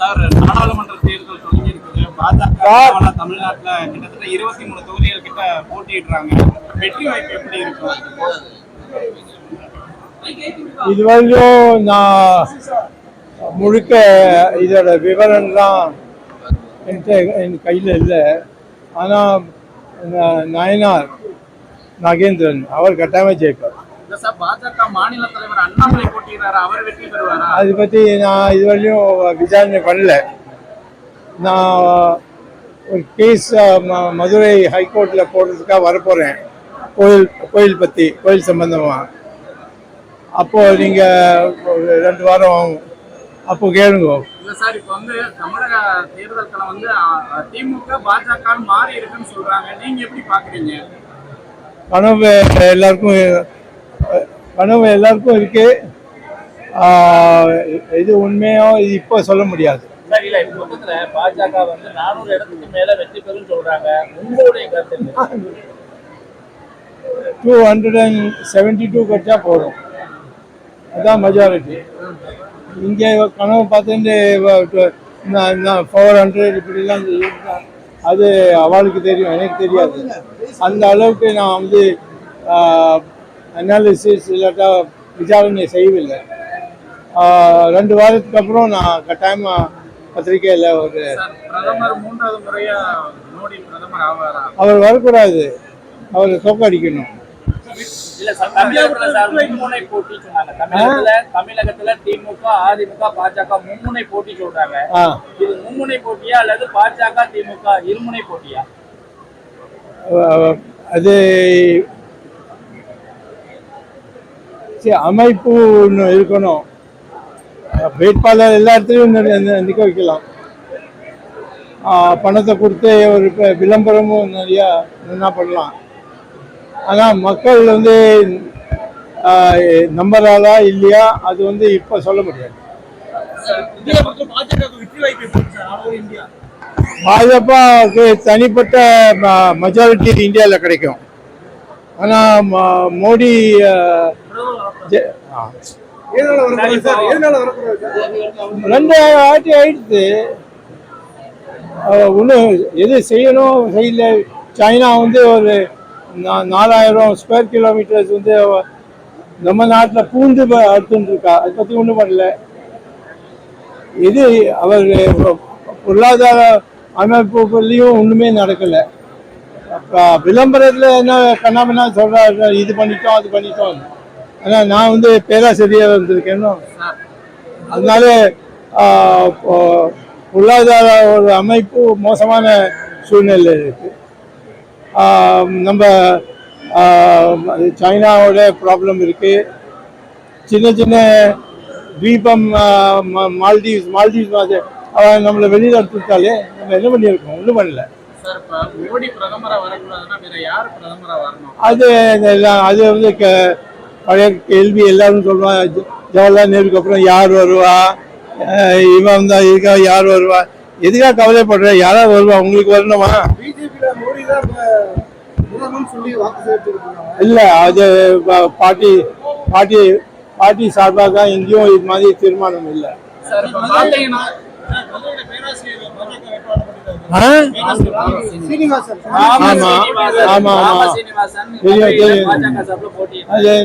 Sir நாடாளுமன்ற தேர்தல் தொடங்கி இருக்குது பாஜக தமிழ்நாட்டுல கிட்டத்தட்ட இருபத்தி மூணு தொகுதிகள் கிட்ட போட்டியிடுறாங்க. வெற்றி வாய்ப்பு எப்படி இருக்கும் இதுவரையும் நான் முழுக்க இதோட விவரம்லாம் என்கிட்ட என் கையில் இல்லை. ஆனால் நயனார் நாகேந்திரன் அவர் கட்டாயமாக ஜெயிப்பார் அதை பற்றி நான் இதுவரையும் விசாரணை பண்ணல. நான் ஒரு கேஸ் மதுரை ஹைகோர்ட்டில் போடுறதுக்காக வரப்போகிறேன் கோயில் கோயில் பற்றி கோயில் சம்பந்தமாக அப்போது நீங்கள் ரெண்டு வாரம். அப்போ கேளுங்க. இல்ல சார் இப்ப வந்து தமிழக தேர்தல் களம் வந்து அ, திமுக பாஜக மாறி இருக்குன்னு சொல்றாங்க. நீங்க எப்படி பாக்குறீங்க? கனவு எல்லாருக்கும் கனவு எல்லாருக்கும் இருக்கு. இது உண்மையோ இது இப்போ சொல்ல முடியாது. பாஜக வந்து நானூறு இடத்துக்கு மேல வெற்றி பெறும் சொல்றாங்க. உங்களுடைய கருத்து? Two hundred and seventy two கட்சா போதும் அதான் மெஜாரிட்டி இங்கே கனவு பார்த்துட்டு ஃபோர் ஹண்ட்ரட் இப்படிலாம் அது அவளுக்கு தெரியும் எனக்கு தெரியாது. அந்த அளவுக்கு நான் வந்து அனாலிசிஸ் இல்லாட்டா விசாரணை செய்யவில்லை. ஆஹ், ரெண்டு வாரத்துக்கு அப்புறம் நான் கட்டாயமாக பத்திரிக்கையில் ஒரு சார் பிரதமர் மூன்றாவது முறையா மோடி பிரதமர் ஆவாரா? அவர் வரக்கூடாது. அவரை தோக்கடிக்கணும் தமிழகத்துல திமுக அதிமுக பாஜக மும்முனை போட்டி சொல்றாங்க. இது மும்முனை போட்டியா அல்லது பாஜக திமுக இருமுனை போட்டியா? அது சரி, அமைப்பு ஒன்று இருக்கணும். வேட்பாளர் எல்லா இடத்துலையும் நி- நி- நிக்க வைக்கலாம். பணத்தை கொடுத்து ஒரு விளம்பரமும் நிறையா என்ன பண்ணலாம். ஆனால் மக்கள் வந்து நம்புறாளா இல்லையா அது வந்து இப்போ சொல்ல முடியாது. பாஜகவுக்கு தனிப்பட்ட மெஜாரிட்டி இந்தியாவில் கிடைக்கும். ஆனால் மோடி அஹ், ரெண்டு ஆயிடுச்சு ஒன்றும் எது செய்யணும் செய்யல. சைனா வந்து ஒரு நாலாயிரம் ஸ்கொயர் கிலோமீட்டர்ஸ் வந்து நம்ம நாட்டில் பூந்து ப- இருக்கா அதை பற்றி ஒன்றும் பண்ணல. இது அவர் பொருளாதார அமைப்புலையும் ஒன்றுமே நடக்கலை. அப்போ விளம்பரத்தில் என்ன கண்ணாமண்ணா சொல்கிறார் இது பண்ணிட்டோம் அது பண்ணிட்டோம் ஆனால் நான் வந்து பேராசிரியர் வந்திருக்கேன்னு அதனால பொருளாதார ஒரு அமைப்பு மோசமான சூழ்நிலை இருக்கு. ஆஹ், நம்ம சைனாவோட ப்ராப்ளம் இருக்கு. சின்ன சின்ன தீபம் ஆஹ், ம- மால்தீவ்ஸ் மால்தீவ்ஸ் மாதிரி அவன் நம்மளை வெளியில் அனுப்பிட்டாலே நம்ம என்ன பண்ணியிருக்கோம்? ஒன்றும் பண்ணல. அது அது வந்து பழைய கேள்வி எல்லாரும் சொல்லுவாங்க ஜ- ஜவஹர்லால் நேருக்கு அப்புறம் யார் வருவா? இவன் தான் இருக்கா யார் வருவா? எதுக்காக கவலைப்படுற? யாராவது வருவா? உங்களுக்கு வரணுமா? இல்லை அது ப- பார்ட்டி பார்ட்டி பார்ட்டி சார்பாக தான் எங்கேயும் இது மாதிரி தீர்மானம் இல்லை.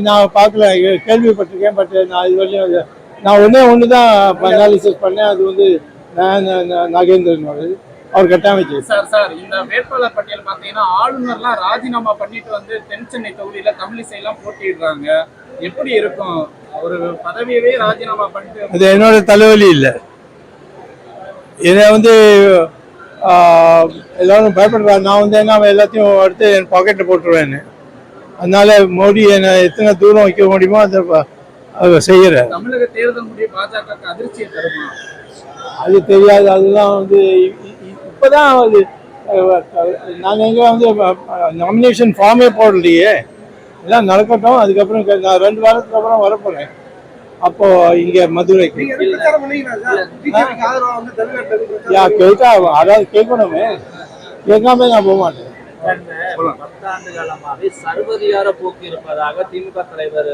நான் பார்க்கல கேள்விப்பட்டிருக்கேன் பட் நான் இது வரையும் நான் ஒன்றே ஒன்று தான் அனாலிசிஸ் பண்ணேன் அது வந்து நாகேந்திரன் வருது அவர் கட்டாயச்சு சார் சார் இந்த வேட்பாளர் பட்டியல் பாத்தீங்கன்னா ஆளுநர்லாம் ராஜினாமா பண்ணிட்டு வந்து தென் சென்னை தொகுதியில தமிழிசை எல்லாம் போட்டியிடுறாங்க. எப்படி இருக்கும்? ஒரு பதவியவே ராஜினாமா பண்ணிட்டு அது என்னோட தலைவலி இல்லை. இதை வந்து எல்லாரும் பயப்படுறாங்க. நான் வந்து என்ன எல்லாத்தையும் எடுத்து என் பாக்கெட்டில் போட்டுருவேன்னு அதனால மோடி என்னை எத்தனை தூரம் வைக்க முடியுமோ அதை செய்கிறேன் தமிழக தேர்தல் முடிவு பாஜக அதிர்ச்சியை தருமா? அது தெரியாது. அதெல்லாம் வந்து இப்பதான் அது நாங்கள் எங்கே வந்து நாமினேஷன் ஃபார்மே போடலையே. எல்லாம் நடக்கட்டும். அதுக்கப்புறம் நான் ரெண்டு வாரத்துக்கு அப்புறம் வரப்போகிறேன் அப்போ இங்கே மதுரைக்கு. யா கேட்டா அதாவது கேட்கணுமே. கேட்காம நான் போக மாட்டேன். பத்தாண்டு காலமாவே சர்வதிகார போக்கு இருப்பதாக திமுக தலைவர்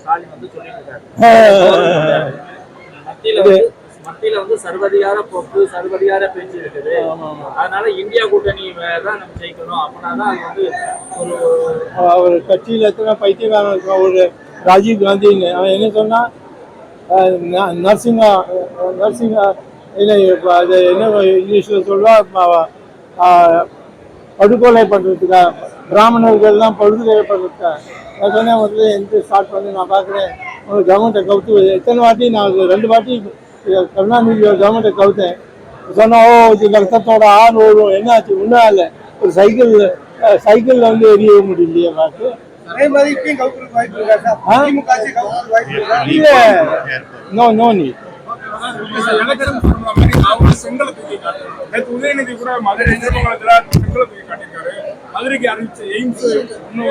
ஸ்டாலின் வந்து சொல்லிட்டு மத்தியில வந்து மத்தியில வந்து சர்வதிகார போக்கு சர்வதிகார பேச்சு இருக்குது. அதனால இந்தியா கூட்டணி தான் நம்ம ஜெயிக்கணும். அப்படின்னா தான் அது வந்து ஒரு அவர் கட்சியில் எத்தனை பைத்தியக்காரன் ஒரு ராஜீவ் காந்தின்னு அவன் என்ன சொன்னான் நர்சிங்கா நர்சிங்கா இல்லை என்ன அது என்ன இங்கிலீஷில் சொல்லுவா படுகொலை பண்ணுறதுக்கா பிராமணர்கள்லாம் படுகொலை பண்ணுறதுக்கா நான் சொன்னேன் முதல்ல எந்த ஸ்டார்ட் பண்ணி நான் பார்க்குறேன் உங்கள் கவர்மெண்ட்டை கவுத்து எத்தனை வாட்டி நான் ரெண்டு வாட்டி கருணாநிதி கவர்மெண்ட்டை கவுத்தேன். சொன்னால் ஓ இது ரத்தத்தோட ஆறு ஓடும் என்னாச்சு ஒன்றும் இல்லை ஒரு சைக்கிள் சைக்கிளில் வந்து எரிய முடியலையே பார்த்து நோ. நோ நீ உதயநிதி கூட மதுரை செங்கலை தூக்கி காட்டியிருக்காரு. மதுரைக்கு அறிவிச்ச எய்ம்ஸ் இன்னும்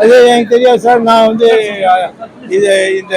அது எனக்கு தெரியாது சார். நான் வந்து இது இந்த